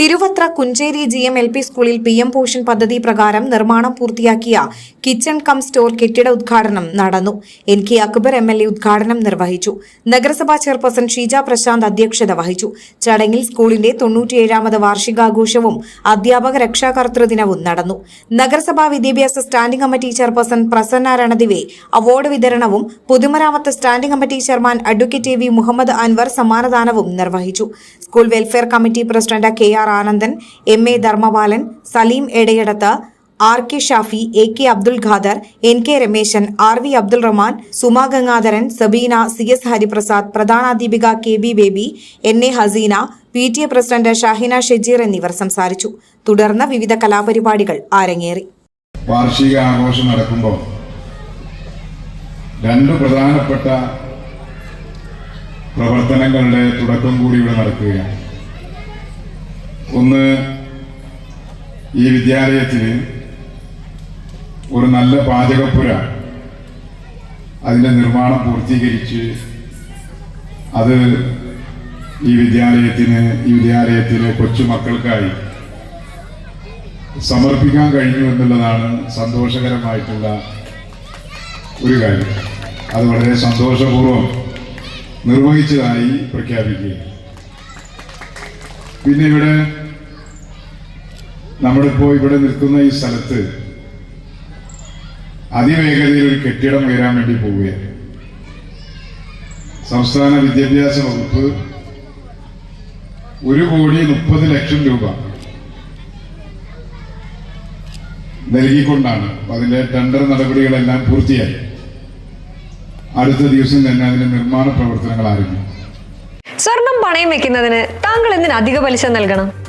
Thiruvathra Kunjeri G M L P സ്കൂളിൽ P M Poshan പദ്ധതി പ്രകാരം നിർമ്മാണം പൂർത്തിയാക്കിയ കിച്ചൺ കം സ്റ്റോർ കെട്ടിട ഉദ്ഘാടനം നടന്നു. N K Akbar M L A ഉദ്ഘാടനം നിർവഹിച്ചു. നഗരസഭാ ചെയർപേഴ്സൺ ഷീജ പ്രശാന്ത് അധ്യക്ഷത വഹിച്ചു. ചടങ്ങിൽ സ്കൂളിന്റെ തൊണ്ണൂറ്റിയേഴാമത് വാർഷികാഘോഷവും അധ്യാപക രക്ഷാകർതൃ ദിനവും നടന്നു. നഗരസഭാ വിദ്യാഭ്യാസ standing committee chairperson Prasanna Ranadive award വിതരണവും പൊതുമരാമത്ത് standing committee chairman advocate A V Muhammad Anwar സമ്മാനദാനവും നിർവഹിച്ചു. School welfare committee president K R Anandan M A Dharmapalan Salim Edayadath R K Shafi A K Abdul Khader N K Rameshan R V Abdul Rahman Suma Gangadharan Sabeena C S Hariprasad പ്രധാനാധ്യാപിക K B Baby N A Haseena P T A president Shahina Shejeer എന്നിവർ സംസാരിച്ചു. തുടർന്ന് വിവിധ കലാപരിപാടികൾ അരങ്ങേറി. വാർഷിക ആഘോഷം നടക്കുമ്പോൾ രണ്ട് പ്രധാനപ്പെട്ട പ്രവർത്തനങ്ങളുടെ തുടക്കം കൂടി ഇവിടെ നടക്കുകയാണ്. ഒന്ന് ഈ വിദ്യാലയത്തിന് ഒരു നല്ല പാചകപ്പുര അതിന്റെ നിർമ്മാണം പൂർത്തീകരിച്ച് അത് ഈ വിദ്യാലയത്തിന് ഈ വിദ്യാലയത്തിലെ കൊച്ചുമക്കൾക്കായി സമർപ്പിക്കാൻ കഴിഞ്ഞു എന്നുള്ളതാണ് സന്തോഷകരമായിട്ടുള്ള ഒരു കാര്യം. അത് വളരെ സന്തോഷപൂർവം നിർവഹിച്ചതായി പ്രഖ്യാപിക്കുകയാണ്. പിന്നെ ഇവിടെ നമ്മളിപ്പോ ഇവിടെ നിൽക്കുന്ന ഈ സ്ഥലത്ത് അതിവേഗതയിൽ ഒരു കെട്ടിടം ഉയരാൻ വേണ്ടി പോവുകയാണ്. സംസ്ഥാന വിദ്യാഭ്യാസ വകുപ്പ് ഒരു കോടി മുപ്പത് ലക്ഷം രൂപ നൽകിക്കൊണ്ടാണ് അതിന്റെ ടെൻഡർ നടപടികളെല്ലാം പൂർത്തിയായി. അടുത്ത ദിവസം തന്നെ അതിന്റെ നിർമ്മാണ പ്രവർത്തനങ്ങൾ ആരംഭിക്കും. സ്വർണം പണയം വെക്കുന്നതിന് താങ്കൾ എന്തിന് അധിക പലിശ നൽകണം?